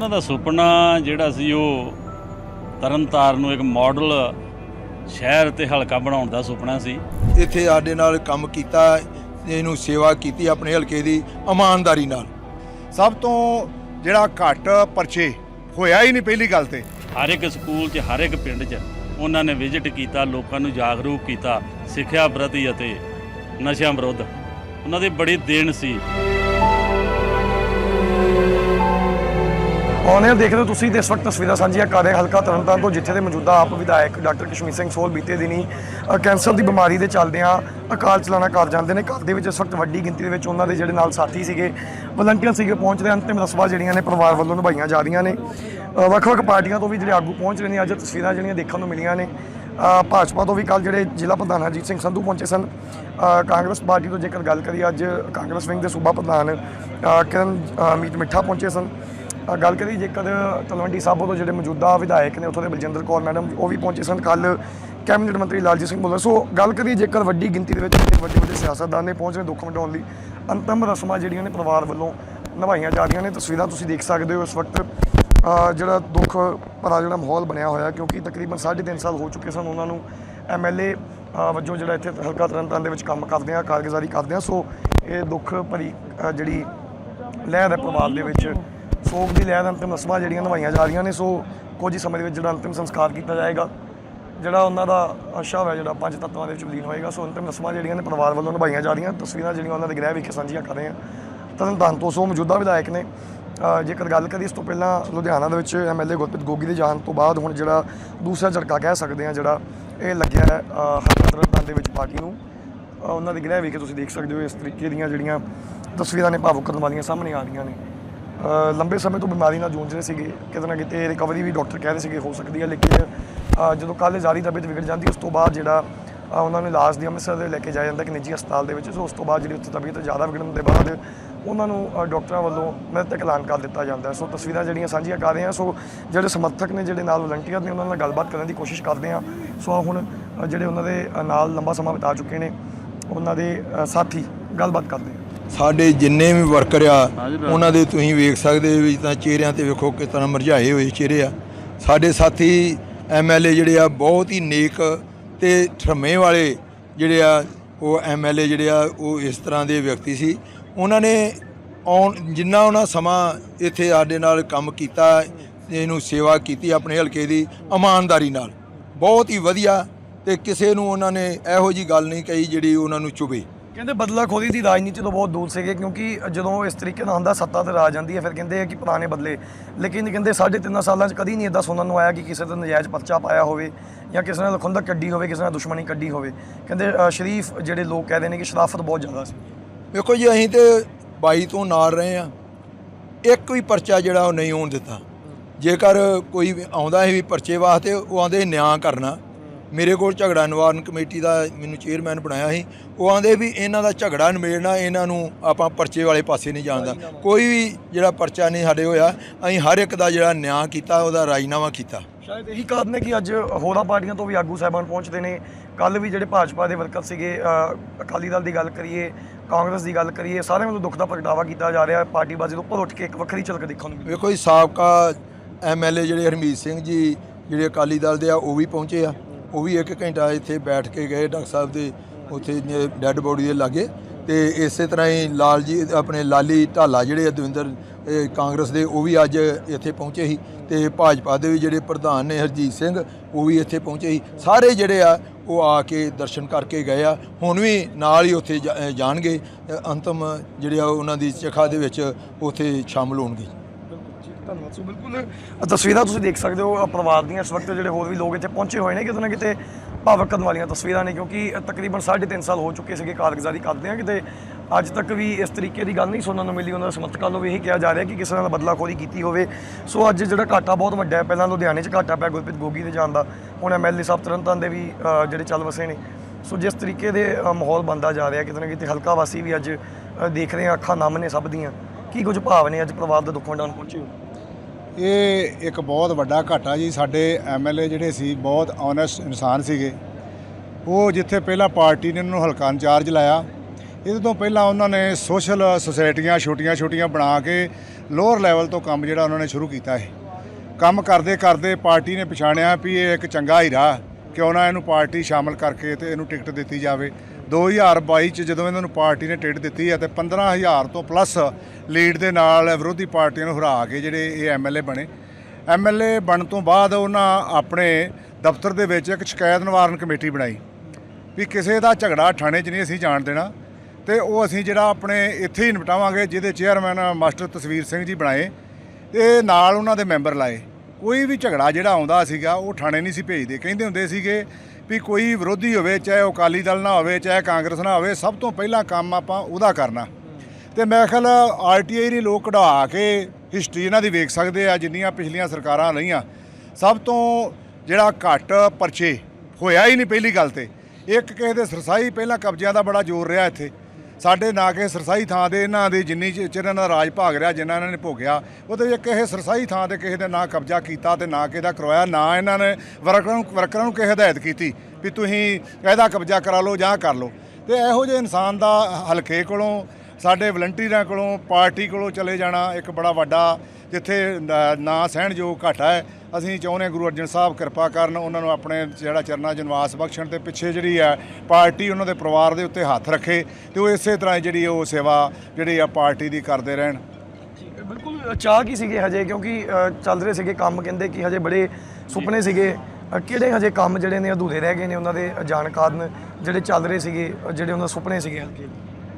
ਉਹਨਾਂ ਦਾ ਸੁਪਨਾ ਜਿਹੜਾ ਸੀ ਉਹ ਤਰਨਤਾਰਨ ਨੂੰ ਇੱਕ ਮਾਡਲ ਸ਼ਹਿਰ ਤੇ ਹਲਕਾ ਬਣਾਉਣ ਦਾ ਸੁਪਨਾ ਸੀ। ਇੱਥੇ ਸਾਡੇ ਨਾਲ ਕੰਮ ਕੀਤਾ ਇਹਨੂੰ ਸੇਵਾ ਕੀਤੀ ਆਪਣੇ ਹਲਕੇ ਦੀ ਇਮਾਨਦਾਰੀ ਨਾਲ। ਸਭ ਤੋਂ ਜਿਹੜਾ ਘੱਟ ਪਰਚੇ ਹੋਇਆ ਹੀ ਨਹੀਂ ਪਹਿਲੀ ਗੱਲ ਤੇ। ਹਰ ਇੱਕ ਸਕੂਲ 'ਚ ਹਰ ਇੱਕ ਪਿੰਡ 'ਚ ਉਹਨਾਂ ਨੇ ਵਿਜ਼ਿਟ ਕੀਤਾ ਲੋਕਾਂ ਨੂੰ ਜਾਗਰੂਕ ਕੀਤਾ ਸਿੱਖਿਆ ਪ੍ਰਤੀ ਅਤੇ ਨਸ਼ਿਆਂ ਵਿਰੁੱਧ। ਉਹਨਾਂ ਦੀ ਬੜੀ ਦੇਣ ਸੀ। ਔਨਲਾਈਨ ਦੇਖ ਰਹੇ ਹੋ ਤੁਸੀਂ ਤੇ ਇਸ ਵਕਤ ਤਸਵੀਰਾਂ ਸਾਂਝੀਆਂ ਕਰ ਰਹੇ ਹਾਂ। ਹਲਕਾ ਤਰਨਤਾਰਨ ਤੋਂ ਜਿੱਥੇ ਦੇ ਮੌਜੂਦਾ ਆਪ ਵਿਧਾਇਕ ਡਾਕਟਰ ਕਸ਼ਮੀਰ ਸਿੰਘ ਸੋਲ ਬੀਤੇ ਦਿਨੀ ਕੈਂਸਰ ਦੀ ਬਿਮਾਰੀ ਦੇ ਚੱਲਦਿਆਂ ਅਕਾਲ ਚਲਾਣਾ ਕਰ ਜਾਂਦੇ ਨੇ। ਘਰ ਦੇ ਵਿੱਚ ਇਸ ਵਕਤ ਵੱਡੀ ਗਿਣਤੀ ਦੇ ਵਿੱਚ ਉਹਨਾਂ ਦੇ ਜਿਹੜੇ ਨਾਲ ਸਾਥੀ ਸੀਗੇ ਵਲੰਟੀਅਰ ਸੀਗੇ ਪਹੁੰਚ ਰਹੇ ਅੰਤਿਮ ਰਸਮਾਂ ਜਿਹੜੀਆਂ ਨੇ ਪਰਿਵਾਰ ਵੱਲੋਂ ਨਿਭਾਈਆਂ ਜਾ ਰਹੀਆਂ ਨੇ। ਵੱਖ-ਵੱਖ ਪਾਰਟੀਆਂ ਤੋਂ ਵੀ ਜਿਹੜੇ ਆਗੂ ਪਹੁੰਚ ਰਹੇ ਨੇ। ਅੱਜ ਤਸਵੀਰਾਂ ਜਿਹੜੀਆਂ ਦੇਖਣ ਨੂੰ ਮਿਲੀਆਂ ਨੇ। ਭਾਜਪਾ ਤੋਂ ਵੀ ਕੱਲ ਜਿਹੜੇ ਜ਼ਿਲ੍ਹਾ ਪ੍ਰਧਾਨ ਹਰਜੀਤ ਸਿੰਘ ਸੰਧੂ ਪਹੁੰਚੇ ਸਨ। ਕਾਂਗਰਸ ਪਾਰਟੀ ਤੋਂ ਜੇਕਰ ਗੱਲ ਕਰੀਏ ਅੱਜ ਕਾਂਗਰਸ ਵਿੰਗ ਦੇ ਸੂਬਾ ਪ੍ਰਧਾਨ ਕਿਰਨ ਅ, ਮੀਤ ਮਿੱਠਾ ਪਹੁੰਚੇ ਸਨ। ਗੱਲ ਕਰੀ ਜੇਕਰ ਤਲਵੰਡੀ ਸਾਬੋ ਤੋਂ ਜਿਹੜੇ ਮੌਜੂਦਾ ਵਿਧਾਇਕ ਨੇ, ਉੱਥੋਂ ਦੇ ਬਲਜਿੰਦਰ ਕੌਰ ਮੈਡਮ, ਉਹ ਵੀ ਪਹੁੰਚੇ ਸਨ। ਕੱਲ ਕੈਬਨਿਟ ਮੰਤਰੀ ਲਾਲਜੀਤ ਸਿੰਘ ਭੁੱਲਰ। ਸੋ ਗੱਲ ਕਰੀ ਜੇਕਰ ਵੱਡੀ ਗਿਣਤੀ ਦੇ ਵਿੱਚ ਵੱਡੇ ਵੱਡੇ ਸਿਆਸਤਦਾਨ ਨੇ ਪਹੁੰਚ ਰਹੇ ਦੁੱਖ ਮਿਟਾਉਣ ਲਈ, ਅੰਤਮ ਰਸਮਾਂ ਜਿਹੜੀਆਂ ਨੇ ਪਰਿਵਾਰ ਵੱਲੋਂ ਨਿਭਾਈਆਂ ਜਾ ਰਹੀਆਂ ਨੇ। ਤਸਵੀਰਾਂ ਤੁਸੀਂ ਦੇਖ ਸਕਦੇ ਹੋ ਇਸ ਵਕਤ ਜਿਹੜਾ ਦੁੱਖ ਭਰਾ ਜਿਹੜਾ ਮਾਹੌਲ ਬਣਿਆ ਹੋਇਆ, ਕਿਉਂਕਿ ਤਕਰੀਬਨ 3.5 ਸਾਲ ਹੋ ਚੁੱਕੇ ਸਨ ਉਹਨਾਂ ਨੂੰ ਐਮਐਲਏ ਵਜੋਂ ਜਿਹੜਾ ਇੱਥੇ ਹਲਕਾ ਤਰਨਤਾਰਨ ਦੇ ਵਿੱਚ ਕੰਮ ਕਰਦੇ ਆ, ਕਾਰਗੁਜ਼ਾਰੀ ਕਰਦੇ ਆ। ਸੋ ਇਹ ਦੁੱਖ ਭਰੀ ਜਿਹੜੀ ਲਹਿਰ ਹੈ ਪਰਿਵਾਰ ਦੇ ਵਿੱਚ। ਸੋਗ ਦੀ ਲਹਿਰ ਅੰਤਿਮ ਰਸਮਾਂ ਜਿਹੜੀਆਂ ਨਿਭਾਈਆਂ ਜਾ ਰਹੀਆਂ ਨੇ ਸੋ ਕੁਝ ਹੀ ਸਮੇਂ ਦੇ ਵਿੱਚ ਜਿਹੜਾ ਅੰਤਿਮ ਸੰਸਕਾਰ ਕੀਤਾ ਜਾਏਗਾ ਜਿਹੜਾ ਉਹਨਾਂ ਦਾ ਅਸ਼ਾ ਹੈ ਜਿਹੜਾ ਪੰਜ ਤੱਤਾਂ ਦੇ ਵਿੱਚ ਵਿਲੀਨ ਹੋਏਗਾ ਸੋ ਅੰਤਿਮ ਰਸਮਾਂ ਜਿਹੜੀਆਂ ਨੇ ਪਰਿਵਾਰ ਵੱਲੋਂ ਨਿਭਾਈਆਂ ਜਾ ਰਹੀਆਂ ਤਸਵੀਰਾਂ ਜਿਹੜੀਆਂ ਉਹਨਾਂ ਦੇ ਗ੍ਰਹਿ ਵਿਖੇ ਸਾਂਝੀਆਂ ਕਰ ਰਹੇ ਹਾਂ। ਤਰਨਤਾਰਨ ਤੋਂ ਸੋ ਮੌਜੂਦਾ ਵਿਧਾਇਕ ਨੇ ਜੇਕਰ ਗੱਲ ਕਰੀਏ ਇਸ ਤੋਂ ਪਹਿਲਾਂ ਲੁਧਿਆਣਾ ਦੇ ਵਿੱਚ ਐਮਐਲਏ ਗੁਰਪ੍ਰੀਤ ਗੋਗੀ ਦੇ ਜਾਣ ਤੋਂ ਬਾਅਦ ਹੁਣ ਜਿਹੜਾ ਦੂਸਰਾ ਝਟਕਾ ਕਹਿ ਸਕਦੇ ਆ ਜਿਹੜਾ ਇਹ ਲੱਗਿਆ ਹੈ ਅ, ਦੇ ਵਿੱਚ ਪਾਰਟੀ ਨੂੰ। ਉਹਨਾਂ ਦੇ ਗ੍ਰਹਿ ਵਿਖੇ ਤੁਸੀਂ ਦੇਖ ਸਕਦੇ ਹੋ ਇਸ ਤਰੀਕੇ ਦੀਆਂ ਜਿਹੜੀਆਂ ਤਸਵੀਰਾਂ ਨੇ ਭਾਵੁਕ ਕਰਨ ਵਾਲੀਆਂ ਸਾਹਮਣੇ ਆ ਰਹੀਆਂ ਨੇ। ਲੰਬੇ ਸਮੇਂ ਤੋਂ ਬਿਮਾਰੀ ਨਾਲ ਜੂਝ ਰਹੇ ਸੀਗੇ ਕਿਤੇ ਨਾ ਕਿਤੇ ਰਿਕਵਰੀ ਵੀ ਡਾਕਟਰ ਕਹਿ ਰਹੇ ਸੀਗੇ ਹੋ ਸਕਦੀ ਹੈ ਲੇਕਿਨ ਜਦੋਂ ਕੱਲ੍ਹ ਜਾਰੀ ਤਬੀਅਤ ਵਿਗੜ ਜਾਂਦੀ ਉਸ ਤੋਂ ਬਾਅਦ ਜਿਹੜਾ ਉਹਨਾਂ ਨੂੰ ਇਲਾਜ ਦੀ ਅੰਮ੍ਰਿਤਸਰ ਦੇ ਲੈ ਕੇ ਜਾਇਆ ਜਾਂਦਾ ਇੱਕ ਨਿੱਜੀ ਹਸਪਤਾਲ ਦੇ ਵਿੱਚ ਸੋ ਉਸ ਤੋਂ ਬਾਅਦ ਜਿਹੜੀ ਉੱਥੇ ਤਬੀਅਤ ਜ਼ਿਆਦਾ ਵਿਗੜਨ ਦੇ ਬਾਅਦ ਉਹਨਾਂ ਨੂੰ ਅ, ਡਾਕਟਰਾਂ ਵੱਲੋਂ ਮ੍ਰਿਤਕ ਐਲਾਨ ਕਰ ਦਿੱਤਾ ਜਾਂਦਾ। ਸੋ ਤਸਵੀਰਾਂ ਜਿਹੜੀਆਂ ਸਾਂਝੀਆਂ ਕਰ ਰਹੇ ਹਾਂ ਸੋ ਜਿਹੜੇ ਸਮਰਥਕ ਨੇ ਜਿਹੜੇ ਨਾਲ ਵਲੰਟੀਅਰ ਨੇ ਉਹਨਾਂ ਨਾਲ ਗੱਲਬਾਤ ਕਰਨ ਦੀ ਕੋਸ਼ਿਸ਼ ਕਰਦੇ ਹਾਂ। ਸੋ ਆਹ ਹੁਣ ਜਿਹੜੇ ਉਹਨਾਂ ਦੇ ਨਾਲ ਲੰਬਾ ਸਮਾਂ ਬਿਤਾ ਚੁੱਕੇ ਨੇ ਉਹਨਾਂ ਦੇ ਸਾਥੀ ਗੱਲਬਾਤ ਕਰਦੇ ਸਾਡੇ ਜਿੰਨੇ ਵੀ ਵਰਕਰ ਆ। ਉਹਨਾਂ ਦੇ ਤੁਸੀਂ ਵੇਖ ਸਕਦੇ ਹੋ ਵੀ ਤਾਂ ਚਿਹਰਿਆਂ ਤੇ ਵੇਖੋ ਕਿਸ ਤਰ੍ਹਾਂ ਮੁਰਝਾਏ ਹੋਏ ਚਿਹਰੇ ਆ। ਸਾਡੇ ਸਾਥੀ ਐਮਐਲਏ ਜਿਹੜੇ ਆ ਬਹੁਤ ਹੀ ਨੇਕ ਤੇ ਠਰਮੇ ਵਾਲੇ ਜਿਹੜੇ ਆ ਉਹ ਐਮਐਲਏ ਜਿਹੜੇ ਆ ਉਹ ਇਸ ਤਰ੍ਹਾਂ ਦੇ ਵਿਅਕਤੀ ਸੀ। ਉਹਨਾਂ ਨੇ ਆਉਣ ਜਿੰਨਾ ਉਹਨਾਂ ਸਮਾਂ ਇੱਥੇ ਸਾਡੇ ਨਾਲ ਕੰਮ ਕੀਤਾ ਇਹਨੂੰ ਸੇਵਾ ਕੀਤੀ ਆਪਣੇ ਹਲਕੇ ਦੀ ਇਮਾਨਦਾਰੀ ਨਾਲ। ਬਹੁਤ ਹੀ ਵਧੀਆ ਤੇ ਕਿਸੇ ਨੂੰ ਉਹਨਾਂ ਨੇ ਇਹੋ ਜੀ ਗੱਲ ਨਹੀਂ ਕਹੀ ਜਿਹੜੀ ਉਹਨਾਂ ਨੂੰ ਚੁਭੇ। ਕਹਿੰਦੇ ਬਦਲਾ ਖੋਰੀ ਦੀ ਰਾਜਨੀਤੀ ਤੋਂ ਬਹੁਤ ਦੂਰ ਸੀਗੇ ਕਿਉਂਕਿ ਜਦੋਂ ਇਸ ਤਰੀਕੇ ਨਾਲ ਹੁੰਦਾ, ਸੱਤਾ ਤੇ ਰਾਜ ਜਾਂਦੀ ਹੈ, ਫਿਰ ਕਹਿੰਦੇ ਆ ਕਿ ਪੁਰਾਣੇ ਬਦਲੇ। ਲੇਕਿਨ ਕਹਿੰਦੇ ਸਾਢੇ ਤਿੰਨ ਸਾਲਾਂ 'ਚ ਕਦੀ ਨਹੀਂ ਇਦਾਂ ਸੁਣਨ ਨੂੰ ਆਇਆ ਕਿ ਕਿਸੇ ਦਾ ਨਜਾਇਜ਼ ਪਰਚਾ ਪਾਇਆ ਹੋਵੇ ਜਾਂ ਕਿਸੇ ਨਾਲ ਖੁੰਦਕ ਕੱਢੀ ਹੋਵੇ, ਕਿਸੇ ਨਾਲ ਦੁਸ਼ਮਣੀ ਕੱਢੀ ਹੋਵੇ। ਕਹਿੰਦੇ ਸ਼ਰੀਫ ਜਿਹੜੇ ਲੋਕ ਕਹਿੰਦੇ ਨੇ ਕਿ ਸ਼ਰਾਫਤ ਬਹੁਤ ਜ਼ਿਆਦਾ ਸੀ। ਵੇਖੋ ਜੀ, ਅਸੀਂ ਤੇ 22 ਤੋਂ ਨਾਲ ਰਹੇ ਆ ਇੱਕ ਵੀ ਪਰਚਾ ਜਿਹੜਾ ਉਹ ਨਹੀਂ ਹੋਣ ਦਿੱਤਾ। ਜੇਕਰ ਕੋਈ ਆਉਂਦਾ ਸੀ ਵੀ ਪਰਚੇ ਵਾਸਤੇ, ਉਹ ਆਂਦੇ ਨਿਆਂ ਕਰਨਾ। ਮੇਰੇ ਕੋਲ ਝਗੜਾ ਨਿਵਾਰਨ ਕਮੇਟੀ ਦਾ ਮੈਨੂੰ ਚੇਅਰਮੈਨ ਬਣਾਇਆ ਸੀ। ਉਹ ਆਂਦੇ ਵੀ ਇਹਨਾਂ ਦਾ ਝਗੜਾ ਨਿਬੇੜਨਾ ਇਹਨਾਂ ਨੂੰ ਆਪਾਂ ਪਰਚੇ ਵਾਲੇ ਪਾਸੇ ਨਹੀਂ ਜਾਣਦਾ। ਕੋਈ ਵੀ ਜਿਹੜਾ ਪਰਚਾ ਨਹੀਂ ਸਾਡੇ ਹੋਇਆ ਅਸੀਂ ਹਰ ਇੱਕ ਦਾ ਜਿਹੜਾ ਨਿਆਂ ਕੀਤਾ ਉਹਦਾ ਰਾਜੀਨਾਮਾ ਕੀਤਾ। ਸ਼ਾਇਦ ਇਹੀ ਕਾਰਨ ਹੈ ਕਿ ਅੱਜ ਹੋਰਾਂ ਪਾਰਟੀਆਂ ਤੋਂ ਵੀ ਆਗੂ ਸਾਹਿਬਾਨ ਪਹੁੰਚਦੇ ਨੇ। ਕੱਲ ਵੀ ਜਿਹੜੇ ਭਾਜਪਾ ਦੇ ਵਰਕਰ ਸੀਗੇ ਅਕਾਲੀ ਦਲ ਦੀ ਗੱਲ ਕਰੀਏ ਕਾਂਗਰਸ ਦੀ ਗੱਲ ਕਰੀਏ ਸਾਰਿਆਂ ਵੱਲੋਂ ਦੁੱਖ ਦਾ ਪ੍ਰਗਟਾਵਾ ਕੀਤਾ ਜਾ ਰਿਹਾ ਪਾਰਟੀਬਾਜ਼ੀ ਤੋਂ ਉੱਪਰ ਉੱਠ ਕੇ ਇੱਕ ਵੱਖਰੀ ਝਲਕ ਦੇਖਣ ਨੂੰ ਮਿਲੀ। ਵੇਖੋ ਜੀ ਸਾਬਕਾ ਐਮਐਲਏ ਜਿਹੜੇ ਹਰਮੀਤ ਸਿੰਘ ਜੀ ਜਿਹੜੇ ਅਕਾਲੀ ਦਲ ਦੇ ਆ ਉਹ ਵੀ ਪਹੁੰਚੇ ਆ। ਉਹ ਵੀ ਇੱਕ ਘੰਟਾ ਇੱਥੇ ਬੈਠ ਕੇ ਗਏ ਡਾਕਟਰ ਸਾਹਿਬ ਦੇ ਉੱਥੇ ਡੈੱਡ ਬੋਡੀ ਦੇ ਲਾਗੇ। ਤੇ ਇਸੇ ਤਰ੍ਹਾਂ ਹੀ ਲਾਲ ਜੀ, ਆਪਣੇ ਲਾਲੀ ਢਾਲਾ ਜਿਹੜੇ ਆ ਦਵਿੰਦਰ ਕਾਂਗਰਸ ਦੇ, ਉਹ ਵੀ ਅੱਜ ਇੱਥੇ ਪਹੁੰਚੇ ਸੀ। ਤੇ ਭਾਜਪਾ ਦੇ ਵੀ ਜਿਹੜੇ ਪ੍ਰਧਾਨ ਨੇ ਹਰਜੀਤ ਸਿੰਘ, ਉਹ ਵੀ ਇੱਥੇ ਪਹੁੰਚੇ ਸੀ। ਸਾਰੇ ਜਿਹੜੇ ਆ, ਉਹ ਆ ਕੇ ਦਰਸ਼ਨ ਕਰਕੇ ਗਏ ਆ। ਹੁਣ ਵੀ ਨਾਲ ਹੀ ਉੱਥੇ ਜਾ- ਜਾਣਗੇ। ਅੰਤਮ ਜਿਹੜੇ ਆ, ਉਹਨਾਂ ਦੀ ਚਖਾ ਦੇ ਵਿੱਚ ਉੱਥੇ ਸ਼ਾਮਲ ਹੋਣਗੇ। ਧੰਨਵਾਦ। ਸੋ ਬਿਲਕੁਲ ਤਸਵੀਰਾਂ ਤੁਸੀਂ ਦੇਖ ਸਕਦੇ ਹੋ ਪਰਿਵਾਰ ਦੀਆਂ ਇਸ ਵਕਤ ਜਿਹੜੇ ਹੋਰ ਵੀ ਲੋਕ ਇੱਥੇ ਪਹੁੰਚੇ ਹੋਏ ਨੇ ਕਿਤੇ ਨਾ ਕਿਤੇ ਭਾਵਕ ਕਰਨ ਵਾਲੀਆਂ ਤਸਵੀਰਾਂ ਨੇ ਕਿਉਂਕਿ ਅ, ਤਕਰੀਬਨ 3.5 ਸਾਲ ਹੋ ਚੁੱਕੇ ਸੀਗੇ ਕਾਰਗੁਜ਼ਾਰੀ ਕਰਦੇ ਆ ਕਿਤੇ ਅੱਜ ਤੱਕ ਵੀ ਇਸ ਤਰੀਕੇ ਦੀ ਗੱਲ ਨਹੀਂ ਸੁਣਨ ਨੂੰ ਮਿਲੀ ਉਹਨਾਂ ਦੇ ਸਮਰਥਕਾਂ ਨੂੰ ਵੀ ਇਹੀ ਕਿਹਾ ਜਾ ਰਿਹਾ ਕਿ ਕਿਸੇ ਨਾਲ ਬਦਲਾਖੋਰੀ ਕੀਤੀ ਹੋਵੇ। ਸੋ ਅੱਜ ਜਿਹੜਾ ਘਾਟਾ ਬਹੁਤ ਵੱਡਾ ਹੈ ਪਹਿਲਾਂ ਲੁਧਿਆਣੇ 'ਚ ਘਾਟਾ ਪਿਆ ਗੁਰਪ੍ਰੀਤ ਗੋਗੀ ਦੇ ਜਾਣ ਦਾ ਹੁਣ ਐਮਐਲਏ ਸਾਹਿਬ ਤਰਨਤਾਰਨ ਦੇ ਵੀ ਜਿਹੜੇ ਚੱਲ ਵਸੇ ਨੇ। ਸੋ ਜਿਸ ਤਰੀਕੇ ਦੇ ਮਾਹੌਲ ਬਣਦਾ ਜਾ ਰਿਹਾ ਕਿਤੇ ਨਾ ਕਿਤੇ ਹਲਕਾ ਵਾਸੀ ਵੀ ਅੱਜ ਅ, ਦੇਖ ਰਹੇ ਆ ਅੱਖਾਂ ਨਮ ਨੇ ਸਭ ਦੀਆਂ। ਕੀ ਕੁਝ ਭਾਵ ਨੇ ਅੱਜ ਪਰਿਵਾਰ ਦੇ ਦੁੱਖ ਵੰਡਾਉਣ ਪਹੁੰਚੇ ਹੋ ਇਹ ਇੱਕ ਬਹੁਤ ਵੱਡਾ ਘਾਟਾ ਜੀ, ਸਾਡੇ ਐਮਐਲਏ ਜਿਹੜੇ ਸੀ, ਬਹੁਤ ਓਨੈਸਟ ਇਨਸਾਨ ਸੀਗੇ। ਉਹ ਜਿੱਥੇ ਪਹਿਲਾਂ ਪਾਰਟੀ ਨੇ ਉਹਨਾਂ ਨੂੰ ਹਲਕਾ ਇੰਚਾਰਜ ਲਾਇਆ, ਇਹਦੇ ਤੋਂ ਪਹਿਲਾਂ ਉਹਨਾਂ ਨੇ ਸੋਸ਼ਲ ਸੁਸਾਇਟੀਆਂ ਛੋਟੀਆਂ-ਛੋਟੀਆਂ ਬਣਾ ਕੇ ਲੋਅਰ ਲੈਵਲ ਤੋਂ ਕੰਮ ਜਿਹੜਾ ਉਹਨਾਂ ਨੇ ਸ਼ੁਰੂ ਕੀਤਾ ਹੈ ਕੰਮ ਕਰਦੇ ਕਰਦੇ ਪਾਰਟੀ ਨੇ ਪਛਾਣਿਆ ਵੀ ਇਹ ਇੱਕ ਚੰਗਾ ਹੀਰਾ ਕਿਉਂ ਨਾ ਇਹਨੂੰ ਪਾਰਟੀ ਸ਼ਾਮਲ ਕਰਕੇ ਤੇ ਇਹਨੂੰ ਟਿਕਟ ਦਿੱਤੀ ਜਾਵੇ। 2022 ਚ ਜਦੋਂ ਇਹਨਾਂ ਨੂੰ ਪਾਰਟੀ ਨੇ ਟਿਕਟ ਦਿੱਤੀ ਹੈ ਤੇ 15000 ਤੋਂ ਪਲੱਸ ਲੀਡ ਦੇ ਨਾਲ ਵਿਰੋਧੀ ਪਾਰਟੀਆਂ ਨੂੰ ਹਰਾ ਕੇ ਜਿਹੜੇ ਇਹ ਐਮਐਲਏ ਬਣੇ। ਐਮਐਲਏ ਬਣਨ ਤੋਂ ਬਾਅਦ ਉਹਨਾਂ ਆਪਣੇ ਦਫ਼ਤਰ ਦੇ ਵਿੱਚ ਇੱਕ ਸ਼ਿਕਾਇਤ ਨਿਵਾਰਨ ਕਮੇਟੀ ਬਣਾਈ ਵੀ ਕਿਸੇ ਦਾ ਝਗੜਾ ਥਾਣੇ 'ਚ ਨਹੀਂ ਅਸੀਂ ਜਾਣ ਦੇਣਾ ਤੇ ਉਹ ਅਸੀਂ ਜਿਹੜਾ ਆਪਣੇ ਇੱਥੇ ਹੀ ਨਿਪਟਾਵਾਂਗੇ ਜਿਹਦੇ ਚੇਅਰਮੈਨ ਮਾਸਟਰ ਤਸਵੀਰ ਸਿੰਘ ਜੀ ਬਣਾਏ ਤੇ ਨਾਲ ਉਹਨਾਂ ਦੇ ਮੈਂਬਰ ਲਾਏ। ਕੋਈ ਵੀ ਝਗੜਾ ਜਿਹੜਾ ਆਉਂਦਾ ਸੀਗਾ ਉਹ ਥਾਣੇ ਨਹੀਂ ਸੀ ਭੇਜਦੇ। ਕਹਿੰਦੇ ਹੁੰਦੇ ਸੀਗੇ ਵੀ ਕੋਈ ਵਿਰੋਧੀ ਹੋਵੇ, ਚਾਹੇ ਉਹ ਅਕਾਲੀ ਦਲ ਨਾ ਹੋਵੇ, ਚਾਹੇ ਕਾਂਗਰਸ ਨਾ ਹੋਵੇ, ਸਭ ਤੋਂ ਪਹਿਲਾਂ ਕੰਮ ਆਪਾਂ ਉਹਦਾ ਕਰਨਾ। ਤੇ ਮੈਂ ਖਿਆਲ ਆਰਟੀਆਈ ਨੇ ਲੋਕ ਕਢਾ ਕੇ ਹਿਸਟਰੀ ਇਹਨਾਂ ਦੀ ਵੇਖ ਸਕਦੇ ਆ, ਜਿੰਨੀਆਂ ਪਿਛਲੀਆਂ ਸਰਕਾਰਾਂ ਰਹੀਆਂ। ਸਭ ਤੋਂ ਜਿਹੜਾ ਘੱਟ ਪਰਚੇ ਹੋਇਆ ਹੀ ਨਹੀਂ ਪਹਿਲੀ ਗੱਲ ਤੇ। ਇੱਕ ਕਿਸੇ ਦੇ ਸਰਸਾਈ ਪਹਿਲਾਂ ਕਬਜ਼ਿਆਂ ਦਾ ਬੜਾ ਜ਼ੋਰ ਰਿਹਾ ਇੱਥੇ। ਸਾਡੇ ਨਾ ਕਿ ਸਰਸਾਈ ਥਾਂ ਦੇ ਇਹਨਾਂ ਦੀ ਜਿੰਨੀ ਚਿ- ਚਿਰ ਇਹਨਾਂ ਦਾ ਰਾਜ ਭਾਗ ਰਿਹਾ, ਜਿੰਨਾ ਇਹਨਾਂ ਨੇ ਭੋਗਿਆ, ਉਹਦੇ ਵਿੱਚ ਕਿਸੇ ਸਰਸਾਈ ਥਾਂ ਤੇ ਕਿਸੇ ਦੇ ਨਾ ਕਬਜ਼ਾ ਕੀਤਾ ਤੇ ਨਾ ਕਿਸੇ ਦਾ ਕਰਵਾਇਆ, ਨਾ ਇਹਨਾਂ ਨੇ ਵਰਕਰਾਂ ਨੂੰ ਵਰਕਰਾਂ ਨੂੰ ਕਿਸੇ ਹਦਾਇਤ ਕੀਤੀ ਵੀ ਤੁਸੀਂ ਇਹਦਾ ਕਬਜ਼ਾ ਕਰਾ ਲਓ ਜਾਂ ਕਰ ਲਓ। ਤੇ ਇਹੋ ਜਿਹੇ ਇਨਸਾਨ ਦਾ ਹਲਕੇ ਕੋਲੋਂ, ਸਾਡੇ ਵਲੰਟੀਅਰਾਂ ਕੋਲੋਂ, ਪਾਰਟੀ ਕੋਲੋਂ ਚਲੇ ਜਾਣਾ ਇੱਕ ਬੜਾ ਵੱਡਾ ਜਿੱਥੇ ਨ- ਨਾ ਸਹਿਣਯੋਗ ਘਾਟਾ ਹੈ। ਅਸੀਂ ਚਾਹੁੰਦੇ ਹਾਂ ਗੁਰੂ ਅਰਜਨ ਸਾਹਿਬ ਕਿਰਪਾ ਕਰਨ ਉਹਨਾਂ ਨੂੰ ਆਪਣੇ ਜਿਹੜਾ ਚਰਨਾਂ 'ਚ ਨਿਵਾਸ ਬਖਸ਼ਣ ਤੇ ਪਿੱਛੇ ਜਿਹੜੀ ਹੈ ਪਾਰਟੀ ਉਹਨਾਂ ਦੇ ਪਰਿਵਾਰ ਦੇ ਉੱਤੇ ਹੱਥ ਰੱਖੇ ਤੇ ਉਹ ਇਸੇ ਤਰ੍ਹਾਂ ਹੀ ਜਿਹੜੀ ਉਹ ਸੇਵਾ ਜਿਹੜੀ ਆ ਪਾਰਟੀ ਦੀ ਕਰਦੇ ਰਹਿਣ। ਬਿਲਕੁਲ ਚਾਹ ਕੀ ਸੀਗੇ ਹਜੇ? ਕਿਉਂਕਿ ਚੱਲ ਰਹੇ ਸੀਗੇ ਕੰਮ ਕਹਿੰਦੇ ਕਿ ਹਜੇ ਬੜੇ ਸੁਪਨੇ ਸੀਗੇ। ਕਿਹੜੇ ਹਜੇ ਕੰਮ ਜਿਹੜੇ ਨੇ ਅਧੂਰੇ ਰਹਿ ਗਏ ਨੇ ਉਹਨਾਂ ਦੇ ਜਾਣ ਕਾਰਨ ਜਿਹੜੇ ਚੱਲ ਰਹੇ ਸੀਗੇ ਜਿਹੜੇ ਉਹਨਾਂ ਦੇ ਸੁਪਨੇ ਸੀਗੇ ਹਲਕੇ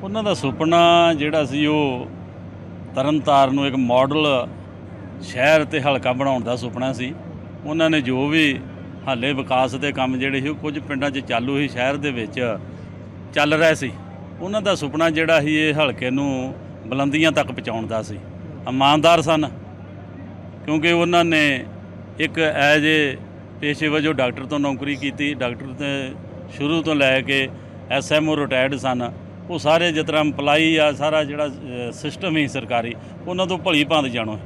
ਉਹਨਾਂ ਦਾ ਸੁਪਨਾ ਜਿਹੜਾ ਸੀ ਉਹ ਤਰਨਤਾਰਨ ਨੂੰ ਇੱਕ ਮਾਡਲ ਸ਼ਹਿਰ ਤੇ ਹਲਕਾ ਬਣਾਉਣ ਦਾ ਸੁਪਨਾ ਸੀ। ਉਹਨਾਂ ਨੇ ਜੋ ਵੀ ਹਾਲੇ ਵਿਕਾਸ ਦੇ ਕੰਮ ਜਿਹੜੇ ਸੀ, ਉਹ ਕੁਝ ਪਿੰਡਾਂ 'ਚ ਚਾਲੂ ਹੀ ਸ਼ਹਿਰ ਦੇ ਵਿੱਚ ਚੱਲ ਰਿਹਾ ਸੀ। ਉਹਨਾਂ ਦਾ ਸੁਪਨਾ ਜਿਹੜਾ ਸੀ, ਇਹ ਹਲਕੇ ਨੂੰ ਬੁਲੰਦੀਆਂ ਤੱਕ ਪਹੁੰਚਾਉਣ ਦਾ ਸੀ। ਇਮਾਨਦਾਰ ਸਨ, ਕਿਉਂਕਿ ਉਹਨਾਂ ਨੇ ਇੱਕ ਐਜ ਏ ਪੇਸ਼ੇ ਵਜੋਂ ਡਾਕਟਰ ਤੋਂ ਨੌਕਰੀ ਕੀਤੀ। ਡਾਕਟਰ ਤੇ ਸ਼ੁਰੂ ਤੋਂ ਲੈ ਕੇ ਐਸਐਮਓ ਰਿਟਾਇਰਡ ਸਨ। ਉਹ ਸਾਰੇ ਜਿਸ ਤਰ੍ਹਾਂ EMPLOYE ਆ, ਸਾਰਾ ਜਿਹੜਾ ਸਿਸਟਮ ਹੀ ਸਰਕਾਰੀ, ਉਹਨਾਂ ਤੋਂ ਭਲੀ ਭਾਂਤ ਜਾਣੋ।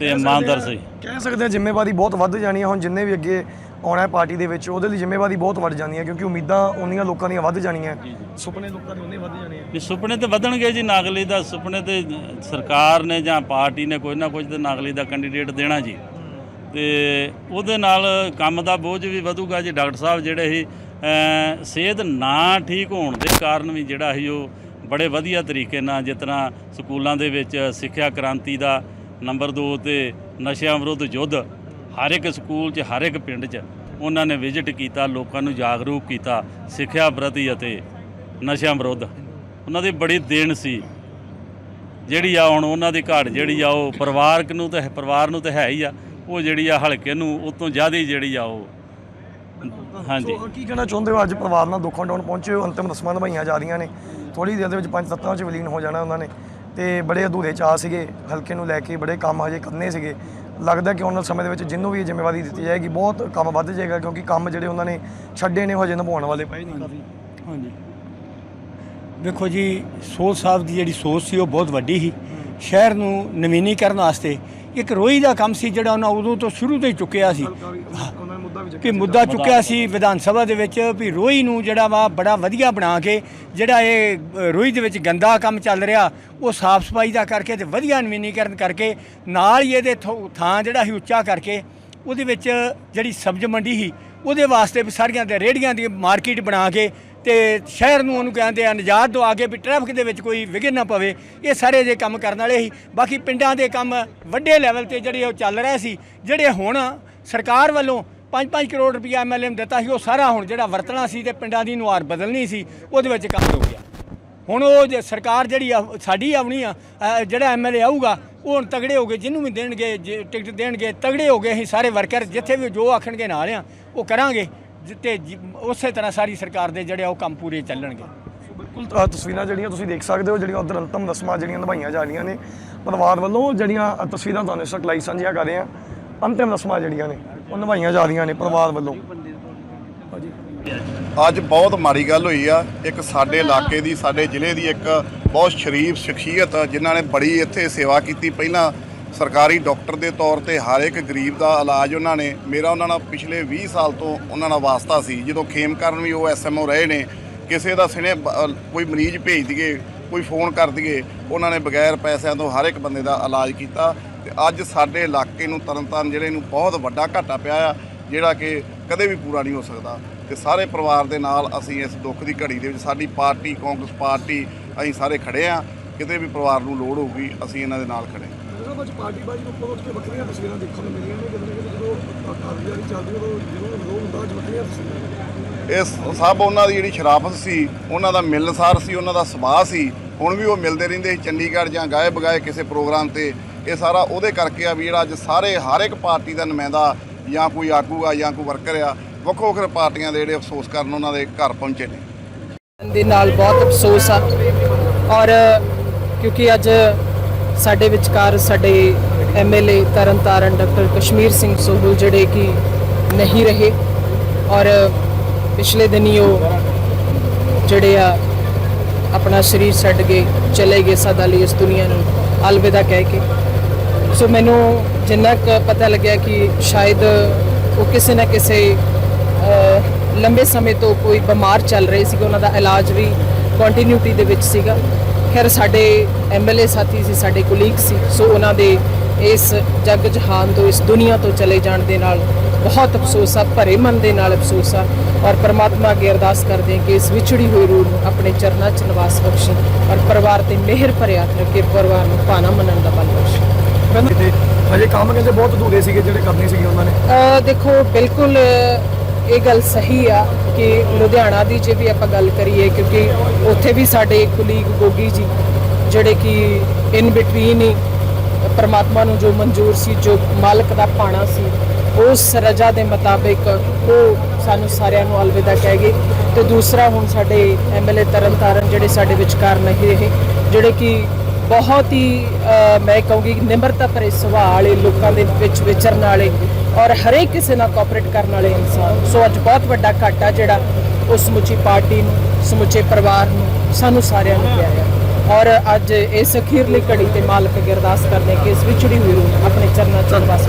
ਤੇ ਇਮਾਨਦਾਰ ਸੀ ਕਹਿ ਸਕਦੇ ਹਾਂ ਜ਼ਿੰਮੇਵਾਰੀ ਬਹੁਤ ਵੱਧ ਜਾਣੀ ਹੈ ਹੁਣ ਜਿੰਨੇ ਵੀ ਅੱਗੇ ਆਉਣਾ ਹੈ ਪਾਰਟੀ ਦੇ ਵਿੱਚ ਉਹਦੇ ਲਈ ਜ਼ਿੰਮੇਵਾਰੀ ਬਹੁਤ ਵੱਧ ਜਾਂਦੀ ਹੈ ਕਿਉਂਕਿ ਉਮੀਦਾਂ ਉਨੀਆਂ ਲੋਕਾਂ ਦੀਆਂ ਵੱਧ ਜਾਣੀਆਂ। ਸੁਪਨੇ ਲੋਕਾਂ ਦੇ ਉਹਨੇ ਵੱਧ ਜਾਣੇ ਆ। ਵੀ ਸੁਪਨੇ ਤੇ ਵਧਣਗੇ ਜੀ ਨਾਗਲੀ ਦਾ ਸੁਪਨੇ ਤੇ ਸਰਕਾਰ ਨੇ ਜਾਂ ਪਾਰਟੀ ਨੇ ਕੋਈ ਨਾ ਕੁਝ ਤੇ ਨਾਗਲੀ ਦਾ ਕੈਂਡੀਡੇਟ ਦੇਣਾ ਜੀ। ਤੇ ਉਹਦੇ ਨਾਲ ਕੰਮ ਦਾ ਬੋਝ ਵੀ ਵਧੂਗਾ ਜੀ। ਡਾਕਟਰ ਸਾਹਿਬ ਜਿਹੜੇ ਸੀ ਅਮ ਸਿਹਤ ਨਾ ਠੀਕ ਹੋਣ ਦੇ ਕਾਰਨ ਵੀ ਜਿਹੜਾ ਸੀ ਉਹ ਬੜੇ ਵਧੀਆ ਤਰੀਕੇ ਨਾਲ ਤਰ੍ਹਾਂ ਸਕੂਲਾਂ ਦੇ ਵਿੱਚ ਸਿੱਖਿਆ ਕ੍ਰਾਂਤੀ ਦਾ ਨੰਬਰ 2 ਤੇ ਨਸ਼ਿਆਂ ਵਿਰੁੱਧ ਯੁੱਧ, ਹਰ ਇੱਕ ਸਕੂਲ 'ਚ, ਹਰ ਇੱਕ ਪਿੰਡ 'ਚ ਉਹਨਾਂ ਨੇ ਵਿਜ਼ਿਟ ਕੀਤਾ, ਲੋਕਾਂ ਨੂੰ ਜਾਗਰੂਕ ਕੀਤਾ, ਸਿੱਖਿਆ ਪ੍ਰਤੀ ਅਤੇ ਨਸ਼ਿਆਂ ਵਿਰੁੱਧ। ਉਹਨਾਂ ਦੀ ਬੜੀ ਦੇਣ ਸੀ। ਜਿਹੜੀ ਆ ਹੁਣ ਉਹਨਾਂ ਦੀ ਘਾਟ ਜਿਹੜੀ ਆ, ਉਹ ਪਰਿਵਾਰਕ ਨੂੰ ਤੇ ਪਰਿਵਾਰ ਨੂੰ ਤਾਂ ਹੈ ਹੀ ਆ। ਉਹ ਜਿਹੜੀ ਆ ਹਲਕੇ ਨੂੰ ਉਤੋਂ ਜ਼ਿਆਦਾ ਹੀ ਜਿਹੜੀ ਆ, ਉਹ ਹਾਂਜੀ। ਸੋ ਕੀ ਕਹਿਣਾ ਚਾਹੁੰਦੇ ਹੋ? ਅੱਜ ਪਰਿਵਾਰ ਨਾਲ ਦੁੱਖਾਂ ਡਾਉਣ ਪਹੁੰਚੇ ਹੋ, ਅੰਤਿਮ ਰਸਮਾਂ ਨਿਭਾਈਆਂ ਜਾ ਰਹੀਆਂ ਨੇ। ਥੋੜੀ ਦੇਰ ਦੇ ਵਿੱਚ ਪੰਜ ਤੱਤਾਂ 'ਚ ਵਿਲੀਨ ਹੋ ਜਾਣਾ ਉਹਨਾਂ ਨੇ। ਤੇ ਬੜੇ ਅਧੂਰੇ ਚਾਹ ਸੀਗੇ, ਹਲਕੇ ਨੂੰ ਲੈ ਕੇ ਬੜੇ ਕੰਮ ਹਜੇ ਕਰਨੇ ਸੀਗੇ। ਲੱਗਦਾ ਕਿ ਆਉਣ ਵਾਲੇ ਸਮੇਂ ਦੇ ਵਿੱਚ ਜਿੰਨੂੰ ਵੀ ਇਹ ਜ਼ਿੰਮੇਵਾਰੀ ਦਿੱਤੀ ਜਾਏਗੀ, ਬਹੁਤ ਕੰਮ ਵੱਧ ਜਾਏਗਾ, ਕਿਉਂਕਿ ਕੰਮ ਜਿਹੜੇ ਉਹਨਾਂ ਨੇ ਛੱਡੇ ਨੇ, ਉਹ ਹਜੇ ਨਿਭਾਉਣ ਵਾਲੇ ਪਏ ਨਹੀਂ। ਕਾਫੀ ਹਾਂਜੀ। ਵੇਖੋ ਜੀ ਸੋਚ ਸਾਹਿਬ ਦੀ ਜਿਹੜੀ ਸੋਚ ਸੀ, ਉਹ ਬਹੁਤ ਵੱਡੀ ਸੀ। ਸ਼ਹਿਰ ਨੂੰ ਨਵੀਨੀਕਰਨ ਵਾਸਤੇ ਇੱਕ ਰੋਈ ਦਾ ਕੰਮ ਸੀ, ਜਿਹੜਾ ਉਹਨਾਂ ਉਦੋਂ ਤੋਂ ਸ਼ੁਰੂ ਤੋਂ ਹੀ ਚੁੱਕਿਆ ਸੀ। ਕਿ ਮੁੱਦਾ ਚੁੱਕਿਆ ਸੀ ਵਿਧਾਨ ਸਭਾ ਦੇ ਵਿੱਚ ਵੀ ਰੋਈ ਨੂੰ ਜਿਹੜਾ ਵਾ ਬੜਾ ਵਧੀਆ ਬਣਾ ਕੇ ਜਿਹੜਾ ਇਹ ਰੋਈ ਦੇ ਵਿੱਚ ਗੰਦਾ ਕੰਮ ਚੱਲ ਰਿਹਾ, ਉਹ ਸਾਫ਼ ਸਫ਼ਾਈ ਦਾ ਕਰਕੇ ਤੇ ਵਧੀਆ ਨਵੀਨੀਕਰਨ ਕਰਕੇ ਨਾਲ ਹੀ ਇਹਦੇ ਥੋ- ਥਾਂ ਜਿਹੜਾ ਸੀ ਉੱਚਾ ਕਰਕੇ ਉਹਦੇ ਵਿੱਚ ਜਿਹੜੀ ਸਬਜ਼ ਮੰਡੀ ਸੀ, ਉਹਦੇ ਵਾਸਤੇ ਵੀ ਸਾਰੀਆਂ ਦੇ ਰੇੜੀਆਂ ਦੀ ਮਾਰਕੀਟ ਬਣਾ ਕੇ ਤੇ ਸ਼ਹਿਰ ਨੂੰ ਉਹਨੂੰ ਕਹਿੰਦੇ ਆ ਨਿਜਾਤ ਦਵਾ ਕੇ ਵੀ ਟ੍ਰੈਫਿਕ ਦੇ ਵਿੱਚ ਕੋਈ ਵਿਘਨ ਨਾ ਪਵੇ, ਇਹ ਸਾਰੇ ਜੇ ਕੰਮ ਕਰਨ ਵਾਲੇ ਸੀ। ਬਾਕੀ ਪਿੰਡਾਂ ਦੇ ਕੰਮ ਵੱਡੇ ਲੈਵਲ ਤੇ ਜਿਹੜੇ ਉਹ ਚੱਲ ਰਹੇ ਸੀ, ਜਿਹੜੇ ਹੁਣ ਸਰਕਾਰ ਵੱਲੋਂ 5-5 ਕਰੋੜ ਰੁਪਇਆ ਐਮਐਲਏ ਨੂੰ ਦਿੱਤਾ ਸੀ ਉਹ ਸਾਰਾ ਹੁਣ ਜਿਹੜਾ ਵਰਤਣਾ ਸੀ ਤੇ ਪਿੰਡਾਂ ਦੀ ਨੁਹਾਰ ਬਦਲਣੀ ਸੀ ਉਹਦੇ ਵਿੱਚ ਕੰਮ ਹੋ ਗਿਆ। ਹੁਣ ਉਹ ਜੇ ਸਰਕਾਰ ਜਿਹੜੀ ਆ ਸਾਡੀ ਆਉਣੀ ਆ ਅ, ਜਿਹੜਾ ਐਮਐਲਏ ਆਊਗਾ ਉਹ ਹੁਣ ਤਗੜੇ ਹੋ ਗਏ ਜਿਹਨੂੰ ਵੀ ਦੇਣਗੇ ਜੇ ਟਿਕਟ ਦੇਣਗੇ ਤਗੜੇ ਹੋ ਗਏ ਅਸੀਂ ਸਾਰੇ ਵਰਕਰ ਜਿੱਥੇ ਵੀ ਜੋ ਆਖਣਗੇ ਨਾਲ ਆ ਉਹ ਕਰਾਂਗੇ ਤੇ ਜ- ਉਸੇ ਤਰ੍ਹਾਂ ਸਾਰੀ ਸਰਕਾਰ ਦੇ ਜਿਹੜੇ ਆ ਉਹ ਕੰਮ ਪੂਰੇ ਚੱਲਣਗੇ। ਬਿਲਕੁਲ ਅ, ਤਸਵੀਰਾਂ ਜਿਹੜੀਆਂ ਤੁਸੀਂ ਦੇਖ ਸਕਦੇ ਹੋ ਜਿਹੜੀਆਂ ਉਧਰ ਅੰਤਮ ਰਸਮਾਂ ਜਿਹੜੀਆਂ ਨਿਭਾਈਆਂ ਜਾ ਰਹੀਆਂ ਨੇ ਪਰਿਵਾਰ ਵੱਲੋਂ ਜਿਹੜੀਆਂ ਅ, ਤਸਵੀਰਾਂ ਤੁਹਾਨੂੰ ਇਸ ਵਕਤ ਲਾਈਵ ਸਾਂਝੀਆਂ ਕਰ ਰਹੇ ਹਾਂ ਅੰਤਿਮ ਰਸਮਾਂ ਜਿਹੜੀਆਂ ਨੇ। ਉਹ ਨਿਭਾਈਆਂ ਜਾ ਰਹੀਆਂ ਨੇ ਪਰਿਵਾਰ ਵੱਲੋਂ। ਹਾਂਜੀ। ਅੱਜ ਬਹੁਤ ਮਾੜੀ ਗੱਲ ਹੋਈ ਆ। ਇੱਕ ਸਾਡੇ ਇਲਾਕੇ ਦੀ ਸਾਡੇ ਜ਼ਿਲ੍ਹੇ ਦੀ ਇੱਕ ਬਹੁਤ ਸ਼ਰੀਫ ਸ਼ਖਸੀਅਤ ਜਿਨ੍ਹਾਂ ਨੇ ਬੜੀ ਇੱਥੇ ਸੇਵਾ ਕੀਤੀ। ਪਹਿਲਾਂ ਸਰਕਾਰੀ ਡਾਕਟਰ ਦੇ ਤੌਰ ਤੇ ਹਰ ਇੱਕ ਗਰੀਬ ਦਾ ਇਲਾਜ ਉਹਨਾਂ ਨੇ ਮੇਰਾ ਉਹਨਾਂ ਨਾਲ ਪਿਛਲੇ 20 ਸਾਲ ਤੋਂ ਉਹਨਾਂ ਨਾਲ ਵਾਸਤਾ ਸੀ। ਜਦੋਂ ਖੇਮ ਕਰਨ ਵੀ ਉਹ ਐਸਐਮਓ ਰਹੇ ਨੇ ਕਿਸੇ ਦਾ ਸਿਨੇ ਕੋਈ ਮਰੀਜ਼ ਭੇਜ ਦਈਏ ਕੋਈ ਫੋਨ ਕਰ ਦਈਏ, ਉਹਨਾਂ ਨੇ ਬਗੈਰ ਪੈਸਿਆਂ ਤੋਂ ਹਰ ਇੱਕ ਬੰਦੇ ਦਾ ਇਲਾਜ ਕੀਤਾ ਤੇ ਅੱਜ ਸਾਡੇ ਇਲਾਕੇ ਨੂੰ ਤਰਨਤਾਰਨ ਜ਼ਿਲ੍ਹੇ ਨੂੰ ਬਹੁਤ ਵੱਡਾ ਘਾਟਾ ਪਿਆ ਆ, ਜਿਹੜਾ ਕਿ ਕਦੇ ਵੀ ਪੂਰਾ ਨਹੀਂ ਹੋ ਸਕਦਾ। ਤੇ ਸਾਰੇ ਪਰਿਵਾਰ ਦੇ ਨਾਲ ਅਸੀਂ ਇਸ ਦੁੱਖ ਦੀ ਘੜੀ ਦੇ ਵਿੱਚ, ਸਾਡੀ ਪਾਰਟੀ, ਕਾਂਗਰਸ ਪਾਰਟੀ, ਅਸੀਂ ਸਾਰੇ ਖੜੇ ਆ। ਕਿਤੇ ਵੀ ਪਰਿਵਾਰ ਨੂੰ ਲੋੜ ਹੋਊਗੀ, ਅਸੀਂ ਇਹਨਾਂ ਦੇ ਨਾਲ ਖੜੇ ਹਾਂ। ਪਾਰਟੀ ਬਾਜੀ ਨੂੰ ਪਹੁੰਚ ਕੇ ਵੱਖਰੀਆਂ ਤਸਵੀਰਾਂ ਦੇਖਣ ਨੂੰ ਮਿਲੀਆਂ ਨੇ, ਕਿਤੇ ਜਦੋਂ ਕਾਰਗੁਜ਼ਾਰੀ ਚੱਲਦੀ ਉਦੋਂ ਜਦੋਂ ਲੋਕ ਹੁੰਦਾ ਅੱਜ ਵੱਖਰੀਆਂ ਤਸਵੀਰਾਂ ਇਸ ਸਭ ਉਹਨਾਂ ਦੀ ਜਿਹੜੀ ਸ਼ਰਾਫਤ ਸੀ, ਉਹਨਾਂ ਦਾ ਮਿਲਨਸਾਰ ਸੀ, ਉਹਨਾਂ ਦਾ ਸੁਭਾਅ ਸੀ, ਹੁਣ ਵੀ ਉਹ ਮਿਲਦੇ ਰਹਿੰਦੇ ਸੀ, ਚੰਡੀਗੜ੍ਹ ਜਾਂ ਗਾਏ ਬਗਾਏ ਕਿਸੇ ਪ੍ਰੋਗਰਾਮ ਤੇ। ਇਹ ਸਾਰਾ ਉਹਦੇ ਕਰਕੇ ਆ ਵੀ ਜਿਹੜਾ ਅੱਜ ਸਾਰੇ, ਹਰ ਇੱਕ ਪਾਰਟੀ ਦਾ ਨੁਮਾਇੰਦਾ ਜਾਂ ਕੋਈ ਆਗੂ ਆ ਜਾਂ ਕੋਈ ਵਰਕਰ ਆ ਵੱਖੋ ਵੱਖਰੇ ਪਾਰਟੀਆਂ ਦੇ ਜਿਹੜੇ ਅਫਸੋਸ ਕਰਨ ਉਹਨਾਂ ਦੇ ਘਰ ਪਹੁੰਚੇ ਨੇ। ਦੇ ਨਾਲ ਬਹੁਤ ਅਫਸੋਸ ਆ। ਔਰ ਕਿਉਂਕਿ ਅੱਜ ਸਾਡੇ ਵਿਚਕਾਰ ਸਾਡੇ ਐਮਐਲਏ ਤਰਨਤਾਰਨ ਡਾਕਟਰ ਕਸ਼ਮੀਰ ਸਿੰਘ ਸੋਹਲ ਜਿਹੜੇ ਕਿ ਨਹੀਂ ਰਹੇ। ਔਰ ਪਿਛਲੇ ਦਿਨੀ ਉਹ ਜਿਹੜੇ ਆ ਆਪਣਾ ਸਰੀਰ ਛੱਡ ਕੇ ਚਲੇ ਗਏ ਸਦਾ ਲਈ ਇਸ ਦੁਨੀਆ ਨੂੰ, ਅਲਵਿਦਾ ਕਹਿ ਕੇ। ਸੋ ਮੈਨੂੰ ਜਿੰਨਾ ਕੁ ਪਤਾ ਲੱਗਿਆ ਕਿ ਸ਼ਾਇਦ ਉਹ ਕਿਸੇ ਨਾ ਕਿਸੇ ਲੰਬੇ ਸਮੇਂ ਤੋਂ ਕੋਈ ਬਿਮਾਰ ਚੱਲ ਰਹੇ ਸੀਗੇ, ਉਹਨਾਂ ਦਾ ਇਲਾਜ ਵੀ ਕੰਟੀਨਿਊਟੀ ਦੇ ਵਿੱਚ ਸੀਗਾ। ਖੈਰ, ਸਾਡੇ ਐਮਐਲਏ ਸਾਥੀ ਸੀ, ਸਾਡੇ ਕੁਲੀਗ ਸੀ ਸੋ ਉਹਨਾਂ ਦੇ ਇਸ ਜਗ ਜਹਾਨ ਤੋਂ ਇਸ ਦੁਨੀਆ ਤੋਂ ਚਲੇ ਜਾਣ ਦੇ ਨਾਲ ਬਹੁਤ ਅਫਸੋਸ ਆ ਭਰੇ ਮਨ ਦੇ ਨਾਲ ਅਫਸੋਸ ਆ। ਔਰ ਪਰਮਾਤਮਾ ਅੱਗੇ ਅਰਦਾਸ ਕਰਦੇ ਹਾਂ ਕਿ ਇਸ ਵਿਛੜੀ ਹੋਈ ਰੂਹ ਨੂੰ ਆਪਣੇ ਚਰਨਾਂ 'ਚ ਨਿਵਾਸ ਬਖਸ਼ੇ ਔਰ ਪਰਿਵਾਰ ਤੇ ਮਿਹਰ ਭਰਿਆ ਰੱਖੇ ਪਰਿਵਾਰ ਨੂੰ ਭਾਣਾ ਮੰਨਣ ਦਾ ਬਲ ਬਖਸ਼ੇ। ਹਜੇ ਕੰਮ ਕਹਿੰਦੇ ਬਹੁਤ ਅਧੂਰੇ ਸੀਗੇ ਜਿਹੜੇ ਕਰਨੇ ਸੀਗੇ ਉਹਨਾਂ ਨੇ। ਅ, ਦੇਖੋ ਬਿਲਕੁਲ ਇਹ ਗੱਲ ਸਹੀ ਆ ਕਿ ਲੁਧਿਆਣਾ ਦੀ ਜੇ ਵੀ ਆਪਾਂ ਗੱਲ ਕਰੀਏ ਕਿਉਂਕਿ ਉੱਥੇ ਵੀ ਸਾਡੇ ਕੁਲੀਗ ਗੋਗੀ ਜੀ ਜਿਹੜੇ ਕਿ ਇਨ ਬਿਟਵੀਨ ਹੀ ਪਰਮਾਤਮਾ ਨੂੰ ਜੋ ਮਨਜ਼ੂਰ ਸੀ, ਜੋ ਮਾਲਕ ਦਾ ਪਾਣਾ ਸੀ, ਉਸ ਰਜਾ ਦੇ ਮੁਤਾਬਿਕ ਉਹ ਸਾਨੂੰ ਸਾਰਿਆਂ ਨੂੰ ਅਲਵਿਦਾ ਕਹਿ ਗਏ। ਤੇ ਦੂਸਰਾ ਹੁਣ ਸਾਡੇ ਐਮਐਲਏ ਤਰਨਤਾਰਨ ਜਿਹੜੇ ਸਾਡੇ ਵਿਚਕਾਰ ਨਹੀਂ ਰਹੇ, ਜਿਹੜੇ ਕਿ ਬਹੁਤ ਹੀ ਮੈਂ ਕਹੂੰਗੀ ਕਿ ਨਿਮਰਤਾ ਭਰੇ ਸੁਭਾਅ ਵਾਲੇ ਲੋਕਾਂ ਦੇ ਵਿੱਚ ਵਿਚਰਨ ਵਾਲੇ ਔਰ ਹਰੇਕ ਕਿਸੇ ਨਾਲ ਕੋਆਪਰੇਟ ਕਰਨ ਵਾਲੇ ਇਨਸਾਨ। ਸੋ ਅੱਜ ਬਹੁਤ ਵੱਡਾ ਘਾਟਾ ਜਿਹੜਾ ਉਹ ਸਮੁੱਚੀ ਪਾਰਟੀ ਨੂੰ, ਸਮੁੱਚੇ ਪਰਿਵਾਰ ਨੂੰ ਸਾਨੂੰ ਸਾਰਿਆਂ ਨੂੰ ਪਿਆ ਹੈ। ਔਰ ਅੱਜ ਇਸ ਅਖੀਰਲੀ ਘੜੀ ਤੇ ਮਾਲਕ ਅੱਗੇ ਅਰਦਾਸ ਕਰਨੇ ਕਿ ਇਸ ਵਿਛੜੀ ਹੋਈ ਰੂਹ ਆਪਣੇ ਚਰਨਾਂ ਚ ਵਸ